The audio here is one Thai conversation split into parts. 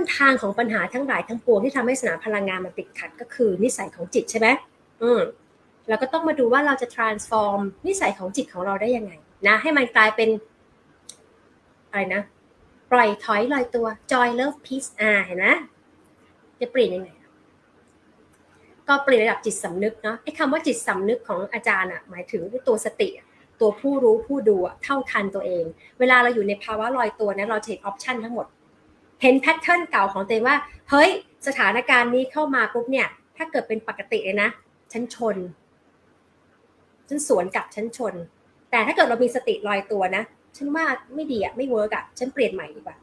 นทางของปัญหาทั้งหลายทั้งปวงที่ทำให้สนามพลังงานมันติดขัดก็คือนิสัยของจิตใช่ไหมอืมเราก็ต้องมาดูว่าเราจะ transform นิสัยของจิตของเราได้ยังไง นะ ให้มันกลายเป็น อะไรนะ ปล่อยถอยลอยตัว joy love peace อ่าเห็นไหมจะเปลี่ยนยังไงก็เปลี่ยนระดับจิตสำนึกเนาะไอ้คำว่าจิตสำนึกของอาจารย์อะหมายถึงตัวสติ ตัวผู้รู้ผู้ดูเท่าทันตัวเอง เวลาเราอยู่ในภาวะลอยตัวนะเราจะเห็นออปชันทั้งหมด เห็นแพทเทิร์นเก่าของตัวเองว่า เฮ้ย สถานการณ์นี้เข้ามาปุ๊บเนี่ย ถ้าเกิดเป็นปกติเลยนะ ฉันชน ฉันสวนกลับฉันชน แต่ถ้าเกิดเรามีสติลอยตัวนะ ฉันว่าไม่ดีอะไม่เวิร์กอะฉันเปลี่ยนใหม่ดีกว่า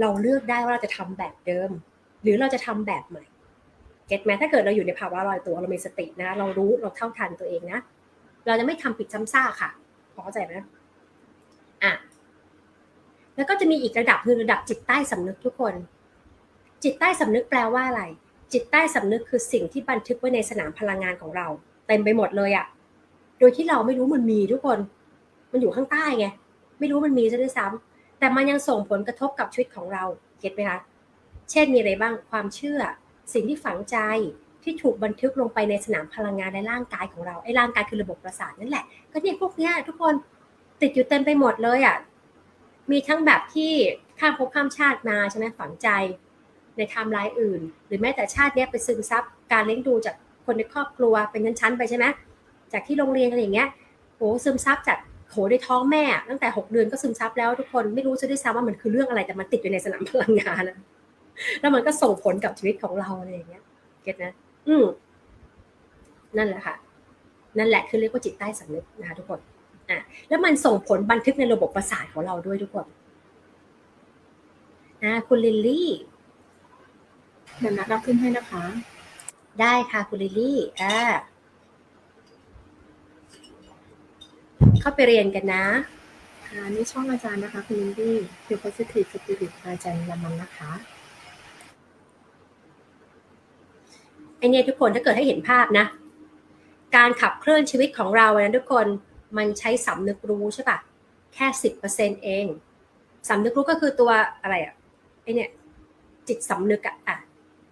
เราเลือกได้ว่าเราจะทำแบบเดิม หรือเราจะทำแบบใหม่ เก็ตไหมถ้าเกิดเราอยู่ในภาวะลอยตัว เรามีสตินะ เรารู้ เราเท่าทันตัวเองนะ เราจะไม่ทำผิดซ้ำซากค่ะ พอเข้าใจไหมอะ แล้วก็จะมีอีกระดับคือระดับจิตใต้สำนึกทุกคน จิตใต้สำนึกแปลว่าอะไร จิตใต้สำนึกคือสิ่งที่บันทึกไว้ในสนามพลังงานของเรา เต็มไปหมดเลยอะโดยที่เราไม่รู้มันมีทุกคน มันอยู่ข้างใต้ไง ไม่รู้มันมีซะด้วยซ้ำแต่มันยังส่งผลกระทบกับชีวิตของเรา เก็ตไหมคะ เช่นมีอะไรบ้าง ความเชื่อ สิ่งที่ฝังใจที่ถูกบันทึกลงไปในสนามพลังงานในร่างกายของเรา ไอ้ร่างกายคือระบบประสาทนั่นแหละ ก็เนี่ยพวกเนี้ยทุกคนติดอยู่เต็มไปหมดเลยอะ มีทั้งแบบที่ข้ามภพข้ามชาติมาใช่ไหมฝังใจในไทม์ไลน์อื่น หรือแม้แต่ชาติเนี้ยไปซึมซับการเลี้ยงดูจากคนในครอบครัวเป็นชั้นๆไปใช่ไหมจากที่โรงเรียนอะไรอย่างเงี้ยโหซึมซับจากโหในท้องแม่ ตั้งแต่หกเดือนก็ซึมซับแล้วทุกคนไม่รู้จะด้วยซ้ำว่ามันคือเรื่องอะไรแต่มันติดอยู่ในสนามพลังงานแล้วมันก็ส่งผลกับชีวิตของเราอะไรอย่างเงี้ยเก็ตนะ อืมนั่นแหละค่ะ นั่นแหละคือเรียกว่าจิตใต้สำนึกนะคะทุกคน อะแล้วมันส่งผลบันทึกในระบบประสาทของเราด้วยทุกคนนะคุณลิลลี่เดี๋ยวนัดรับขึ้นให้นะคะ ได้ค่ะคุณลิลลี่อ่าเข้าไปเรียนกันนะค่ะนี่ช่องอาจารย์นะคะ คุณลินดี้เดี๋ยว positive spirit อาจารย์ยามันนะคะไอเนี่ยทุกคนถ้าเกิดให้เห็นภาพนะ การขับเคลื่อนชีวิตของเรานะทุกคน มันใช้สำนึกรู้ใช่ปะแค่สิบเปอร์เซ็นเองสำนึกรู้ก็คือตัวอะไรอะไอเนี่ยจิตสำนึกอะอะ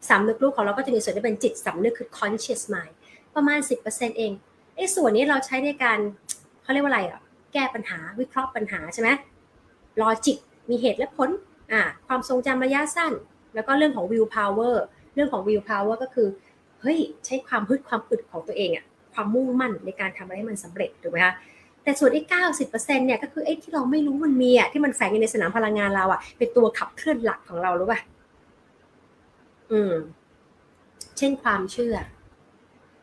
สำนึกรู้ของเราก็จะมีส่วนที่เป็นจิตสำนึกคือ conscious mind ประมาณสิบเปอร์เซ็นเองไอ้ส่วนนี้เราใช้ในการเขาเรียกว่าอะไรอะแก้ปัญหาวิเคราะห์ปัญหาใช่ไหมลอจิกมีเหตุและผลอ่าความทรงจำระยะสั้น แล้วก็เรื่องของ will power เรื่องของ will power ก็คือ เฮ้ย ใช้ความฮึดความอึดของตัวเองอะ ความมุ่งมั่นในการทำอะไรให้มันสำเร็จถูกไหมคะแต่ส่วนไอ้เก้าสิบเปอร์เซ็นต์เนี่ยก็คือไอ้ที่เราไม่รู้มันมีอะที่มันแฝงอยู่ในสนามพลังงานเราอะเป็นตัวขับเคลื่อนหลักของเรารู้ป่ะอืม เช่นความเชื่อ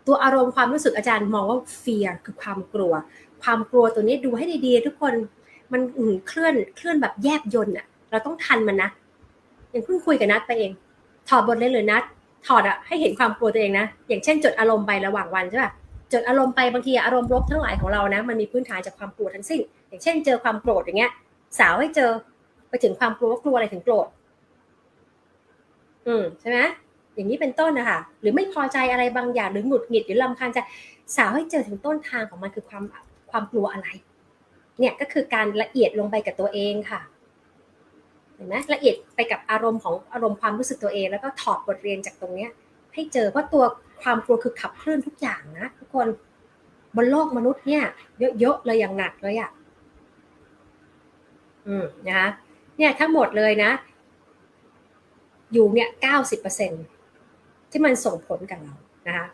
ตัวอารมณ์ความรู้สึกอาจารย์มองว่า fear คือความกลัว ความกลัวตัวนี้ดูให้ดีๆทุกคนมันเคลื่อนเคลื่อนแบบแยบยนต์อะ เราต้องทันมันนะอย่างเพิ่งคุยกับนัดไปเอง ถอดบทเลยหรือนัดถอดอะให้เห็นความกลัวตัวเองนะ อย่างเช่นจดอารมณ์ไประหว่างวันใช่ป่ะ จดอารมณ์ไปบางทีอารมณ์ลบทั้งหลายของเรานะ มันมีพื้นฐานจากความกลัวทั้งสิ้น อย่างเช่น เจอความโกรธอย่างเงี้ย สาวให้เจอไปถึงความกลัวกลัวอะไรถึงโกรธ อืมใช่ไหมอย่างนี้เป็นต้นนะคะหรือไม่พอใจอะไรบางอย่างหรือหงุดหงิดหรือลำคาญใจสาวให้เจอถึงต้นทางของมันคือความความกลัวอะไร เนี่ยก็คือการละเอียดลงไปกับตัวเองค่ะเห็นไหมละเอียดไปกับอารมณ์ของอารมณ์ความรู้สึกตัวเอง แล้วก็ถอดบทเรียนจากตรงเนี้ย ให้เจอเพราะตัว ความกลัวคือขับเคลื่อนทุกอย่างนะทุกคนบนโลกมนุษย์เนี่ย เยอะๆเลยอย่างหนักเลยอะ่ะอืมนะคะเนี่ยทั้งหมดเลยนะ อยู่เนี่ยเก้าสิบเปอร์เซ็นที่มันส่งผลกับเรานะคะ